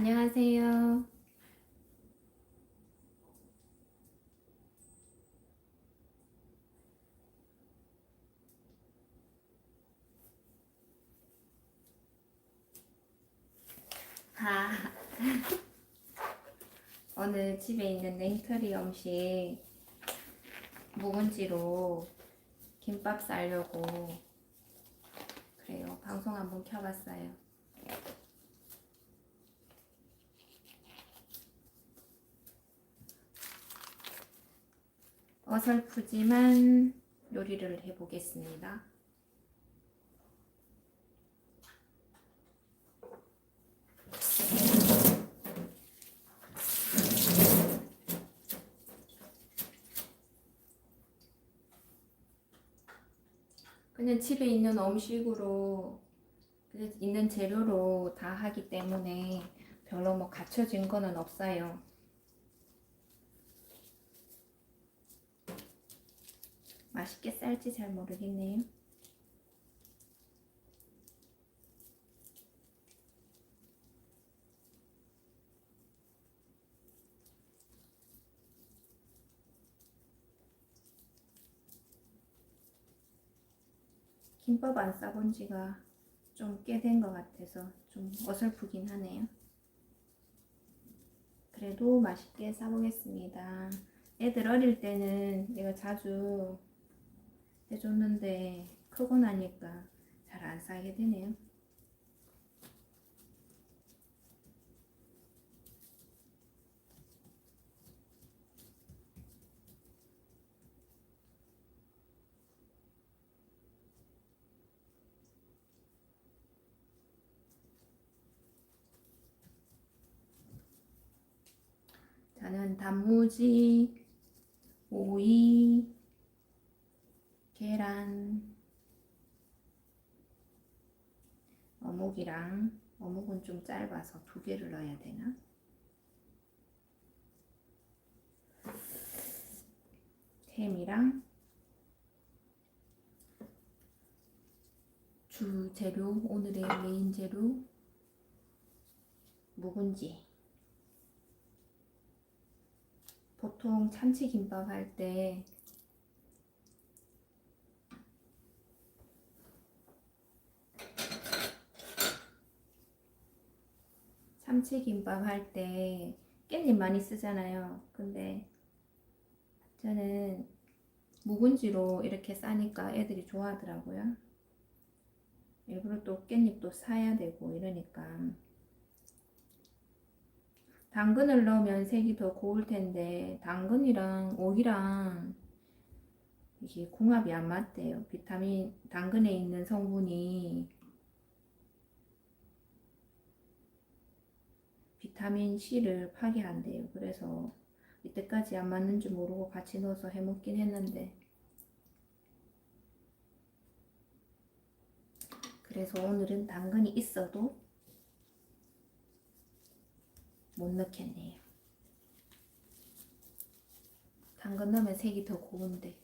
안녕하세요. 아, 오늘 집에 있는 냉터리 음식 묵은지로 김밥 싸려고 그래요. 방송 한번 켜봤어요. 어설프지만 요리를 해보겠습니다. 그냥 집에 있는 음식으로 있는 재료로 다 하기 때문에 별로 뭐 갖춰진 거는 없어요. 맛있게 쌀지 잘 모르겠네요. 김밥 안 싸본 지가 좀 꽤 된 것 같아서 좀 어설프긴 하네요. 그래도 맛있게 싸보겠습니다. 애들 어릴 때는 내가 자주 해줬는데 크고 나니까 잘 안 싸게 되네요. 저는 단무지, 오이, 계란, 어묵이랑 어묵은 좀 짧아서 두 개를 넣어야 되나? 햄이랑 주 재료 오늘의 메인 재료 묵은지 보통 참치김밥 할때 참치김밥 할 때 깻잎 많이 쓰잖아요. 근데 저는 묵은지로 이렇게 싸니까 애들이 좋아하더라고요. 일부러 또 깻잎도 사야 되고 이러니까 당근을 넣으면 색이 더 고울 텐데 당근이랑 오이랑 이게 궁합이 안 맞대요. 비타민 당근에 있는 성분이 비타민 C를 파괴한대요. 그래서 이때까지 안 맞는 줄 모르고 같이 넣어서 해먹긴 했는데 그래서 오늘은 당근이 있어도 못 넣겠네요. 당근 넣으면 색이 더 고운데.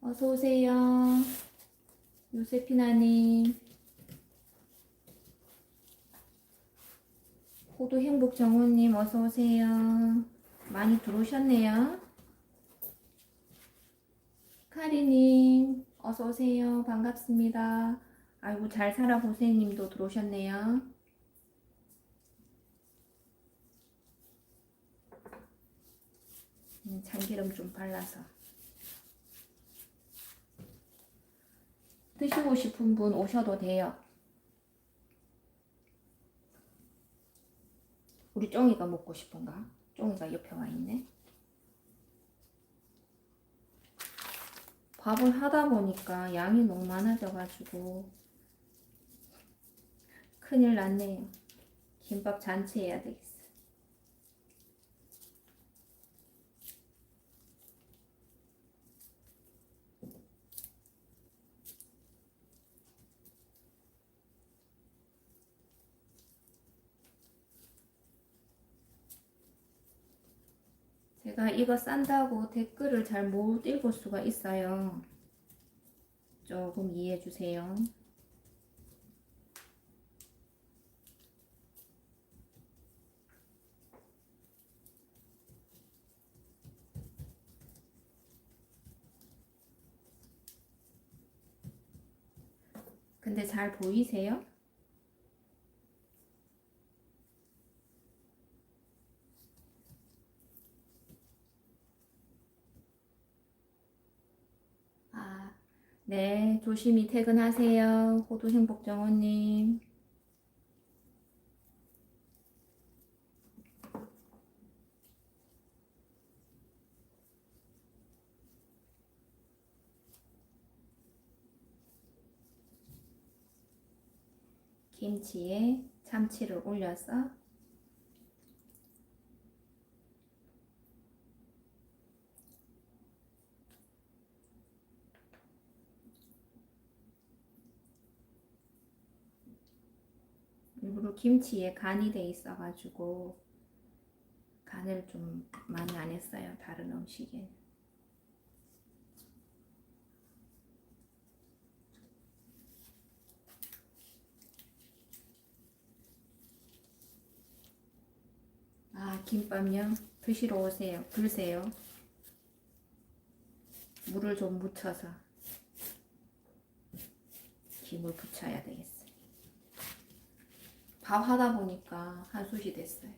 어서 오세요. 요세피나님. 호두 행복 정우님 어서 오세요. 많이 들어오셨네요. 카리님 어서 오세요. 반갑습니다. 아이고 잘 살아보세님도 들어오셨네요. 음, 참기름 좀 발라서 드시고 싶은 분 오셔도 돼요. 우리 쫑이가 먹고 싶은가? 쫑이가 옆에 와 있네. 밥을 하다 보니까 양이 너무 많아져가지고 큰일 났네요. 김밥 잔치 해야 되겠어. 이거 싼다고 댓글을 잘 못 읽을 수가 있어요. 조금 이해해 주세요. 근데 잘 보이세요? 네, 조심히 퇴근하세요. 호두 행복정원님. 김치에 참치를 올려서 일부러 김치에 간이 돼 있어가지고 간을 좀 많이 안 했어요 다른 음식에. 아 김밥요 드시러 오세요. 글쎄요. 물을 좀 묻혀서 김을 붙여야 되겠어요 밥 하다 보니까 한솥이 됐어요.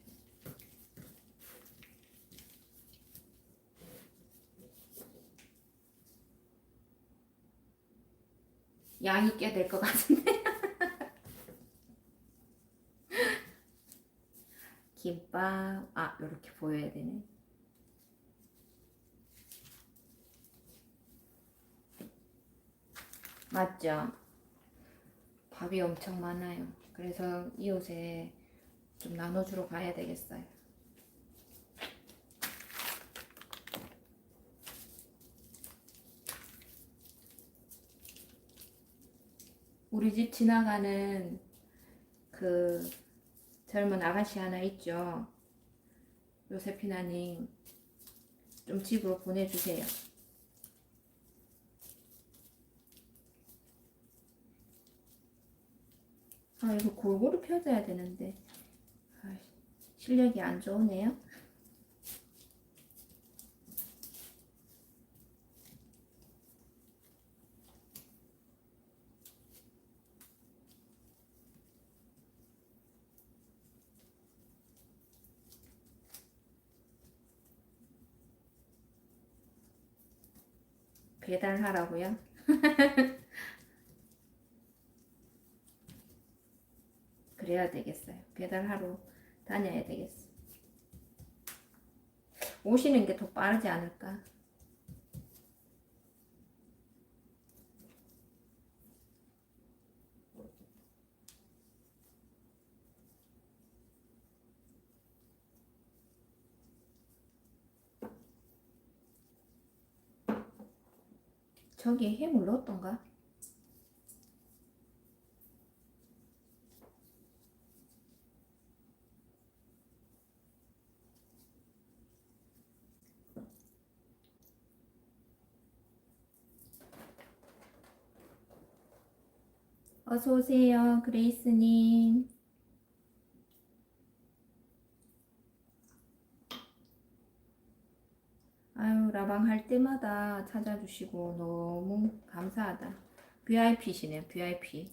양이 꽤 될 것 같은데. 김밥, 아, 이렇게 보여야 되네. 맞죠? 밥이 엄청 많아요. 그래서 이 옷에 좀 나눠주러 가야 되겠어요. 우리 집 지나가는 그 젊은 아가씨 하나 있죠. 요세피나님 좀 집으로 보내주세요. 아 이거 골고루 펴져야 되는데 아, 실력이 안 좋으네요. 배달하라고요? 그래야 되겠어요. 배달하러 다녀야 되겠어. 오시는 게 더 빠르지 않을까? 저기 해물 넣었던가? 어서 오세요, 그레이스님. 아유, 라방 할 때마다 찾아주시고 너무 감사하다. VIP시네요, VIP.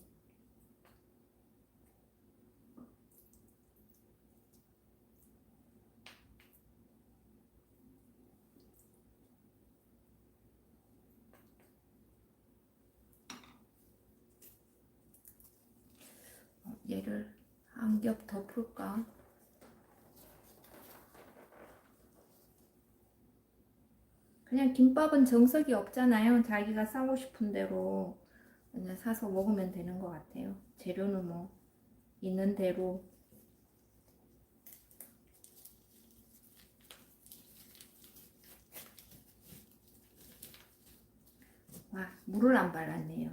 어, 얘를 한겹더 풀까? 그냥 김밥은 정석이 없잖아요. 자기가 싸고 싶은 대로 그냥 사서 먹으면 되는 것 같아요. 재료는 뭐 있는 대로 와 물을 안 발랐네요.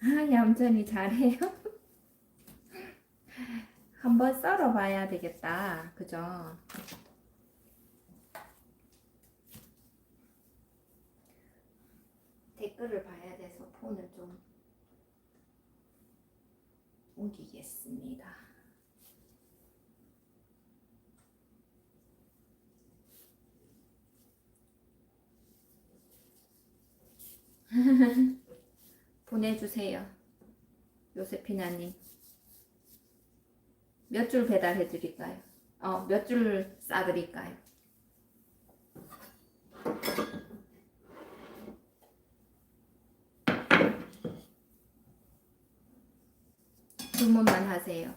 아, 얌전히 잘해요. 한번 썰어 봐야 되겠다. 그죠? 댓글을 봐야 돼서 폰을 좀 옮기겠습니다. 보내주세요. 요세피나님. 몇 줄 배달해 드릴까요? 어, 몇 줄 싸드릴까요? 주문만 하세요.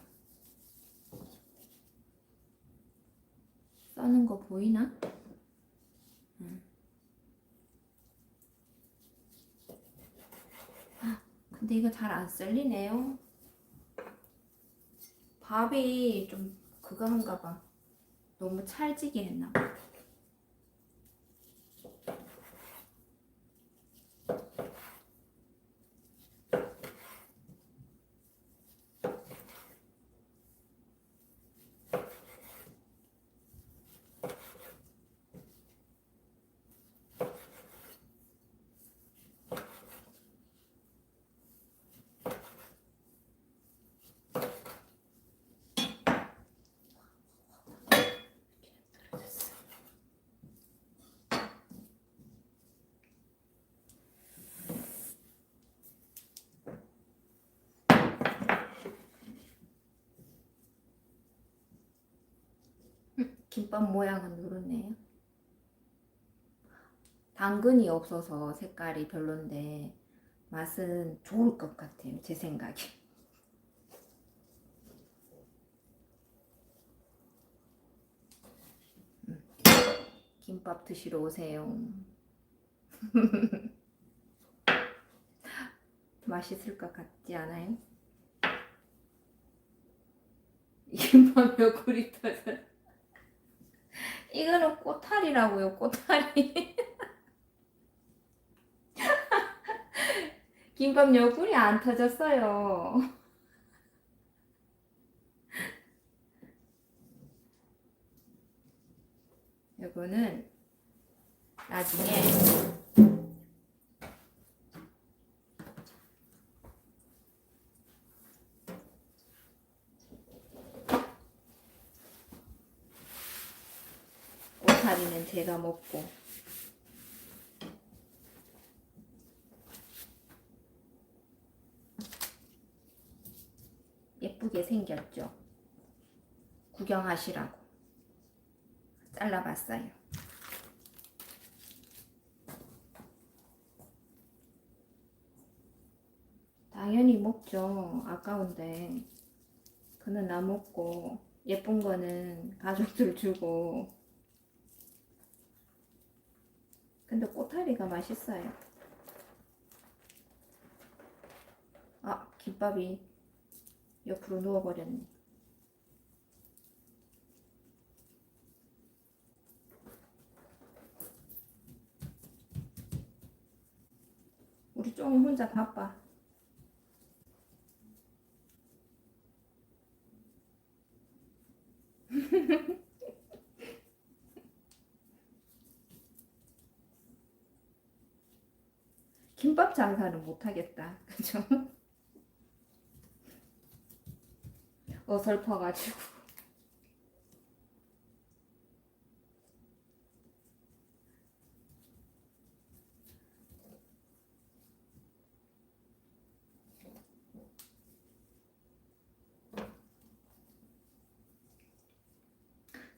써는 거 보이나? 응. 아, 근데 이거 잘 안 썰리네요. 밥이 좀 그거 한가 봐. 너무 찰지게 했나 봐. 김밥 모양은 누렇네요. 당근이 없어서 색깔이 별론데 맛은 좋을 것 같아요. 제 생각에. 음. 김밥 드시러 오세요. 맛있을 것 같지 않아요? 김밥 몇 그릇 터져. 이거는 꼬탈이라고요, 꼬탈이. 김밥 옆구리 안 터졌어요. 이거는 나중에 꼬타리는 제가 먹고 예쁘게 생겼죠. 구경하시라고 잘라봤어요. 당연히 먹죠. 아까운데. 그는 나 먹고 예쁜 거는 가족들 주고 근데 꼬타리가 맛있어요. 아, 김밥이 옆으로 누워버렸네. 우리 쫑이 혼자 바빠. 김밥 장사는 못하겠다. 그죠? 어설퍼가지고.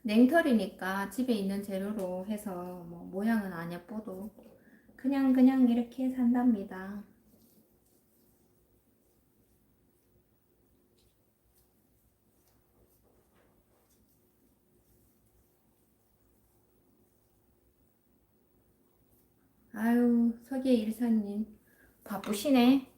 냉털이니까 집에 있는 재료로 해서 뭐 모양은 안 예뻐도 그냥 그냥 이렇게 산답니다. 아유, 서계 일사님 바쁘시네.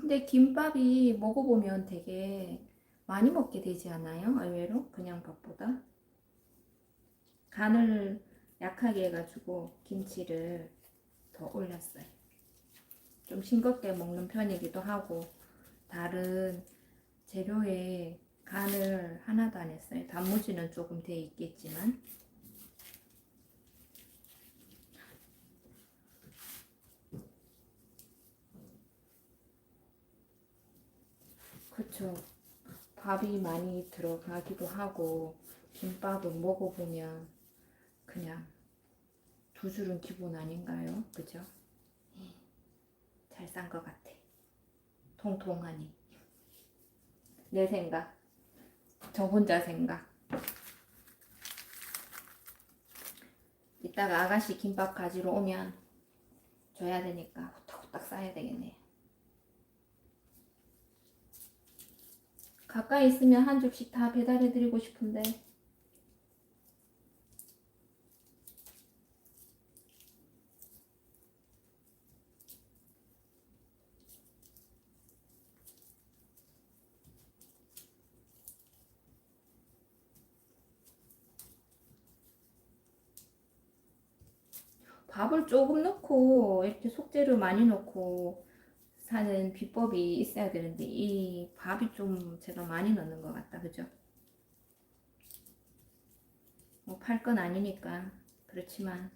근데 김밥이 먹어보면 되게 많이 먹게 되지 않아요? 의외로? 그냥 밥보다? 간을 약하게 해가지고 김치를 더 올렸어요. 좀 싱겁게 먹는 편이기도 하고 다른 재료에 간을 하나도 안 했어요. 단무지는 조금 돼 있겠지만 그쵸. 밥이 많이 들어가기도 하고 김밥은 먹어보면 그냥 두 줄은 기본 아닌가요? 그죠? 잘 싼 것 같아. 통통하니. 내 생각. 저 혼자 생각. 이따가 아가씨 김밥 가지러 오면 줘야 되니까 후딱후딱 싸야 되겠네. 가까이 있으면 한 줍씩 다 배달해드리고 싶은데. 밥을 조금 넣고 이렇게 속재료 많이 넣고 사는 비법이 있어야 되는데 이 밥이 좀 제가 많이 넣는 것 같다 그죠? 뭐 팔 건 아니니까 그렇지만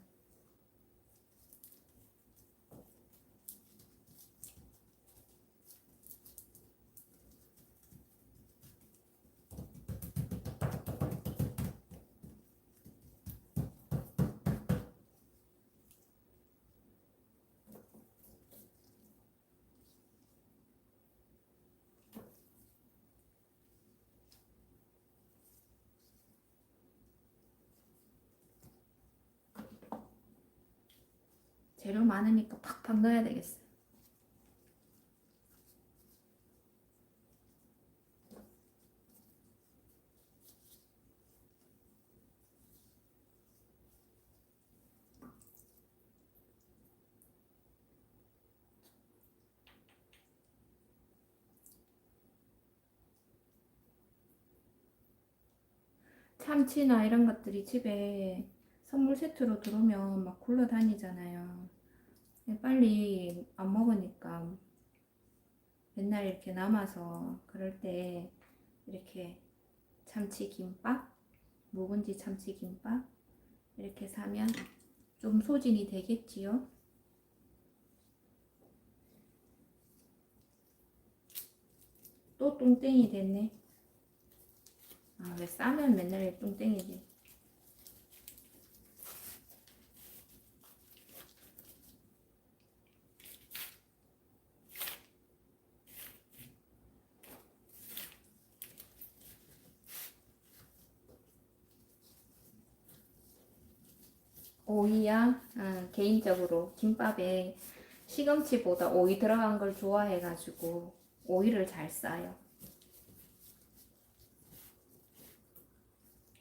재료 많으니까 팍팍 넣어야 되겠어. 참치나 이런 것들이 집에 선물 세트로 들어오면 막 굴러다니잖아요. 빨리 안 먹으니까 맨날 이렇게 남아서 그럴 때 이렇게 참치김밥, 묵은지 참치김밥 이렇게 사면 좀 소진이 되겠지요. 또 똥땡이 됐네. 아, 왜 싸면 맨날 똥땡이지? 오이야, 아, 개인적으로 김밥에 시금치보다 오이 들어간 걸 좋아해가지고 오이를 잘 싸요.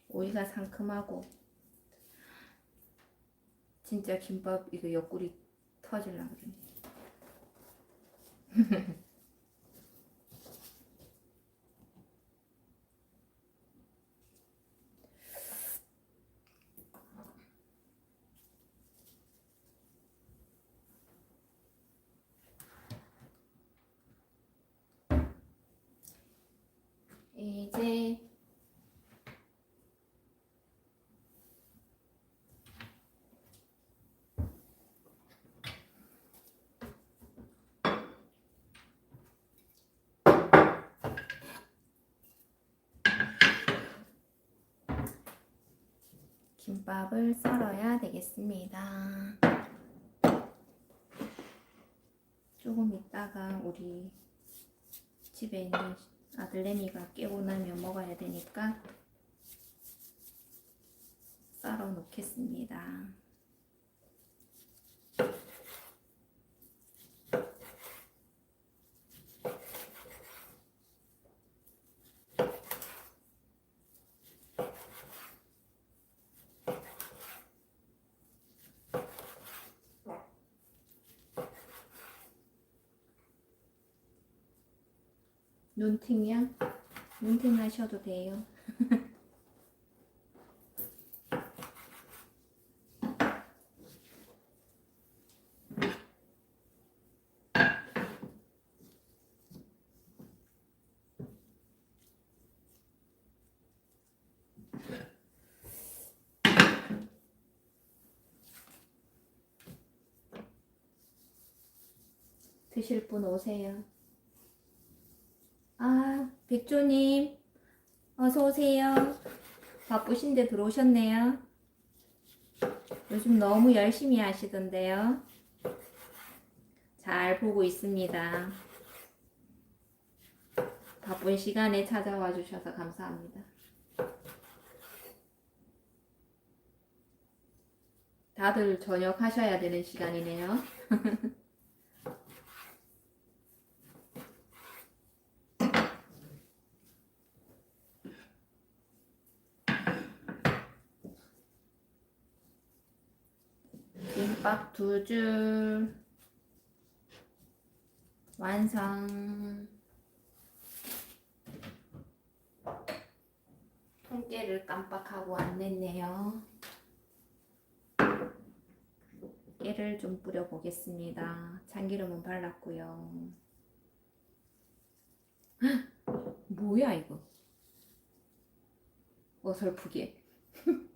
오이가 상큼하고 진짜 김밥 이거 옆구리 터질라 그러네. 이제 김밥을 썰어야 되겠습니다. 조금 있다가 우리 집에 있는 아들내미가 깨고 나면 먹어야 되니까 썰어 놓겠습니다. 눈팅이야? 눈팅 하셔도 돼요. 드실 분 오세요. 아, 백조님, 어서 오세요. 바쁘신데 들어오셨네요. 요즘 너무 열심히 하시던데요. 잘 보고 있습니다. 바쁜 시간에 찾아와 주셔서 감사합니다. 다들 저녁 하셔야 되는 시간이네요. 김밥 두 줄 완성. 통깨를 깜빡하고 안 냈네요. 깨를 좀 뿌려 보겠습니다. 참기름은 발랐고요. 헉, 뭐야 이거? 어설프게.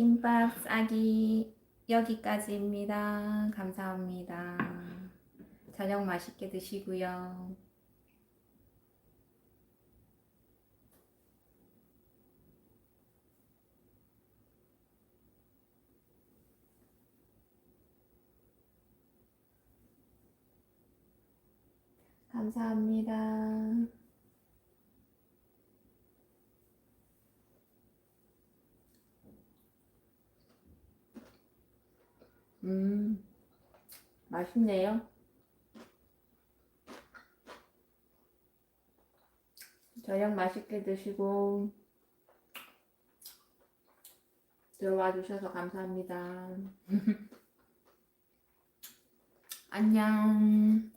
김밥 싸기 여기까지입니다. 감사합니다. 저녁 맛있게 드시고요. 감사합니다. 음, 맛있네요. 저녁 맛있게 드시고 들어와 주셔서 감사합니다. 안녕.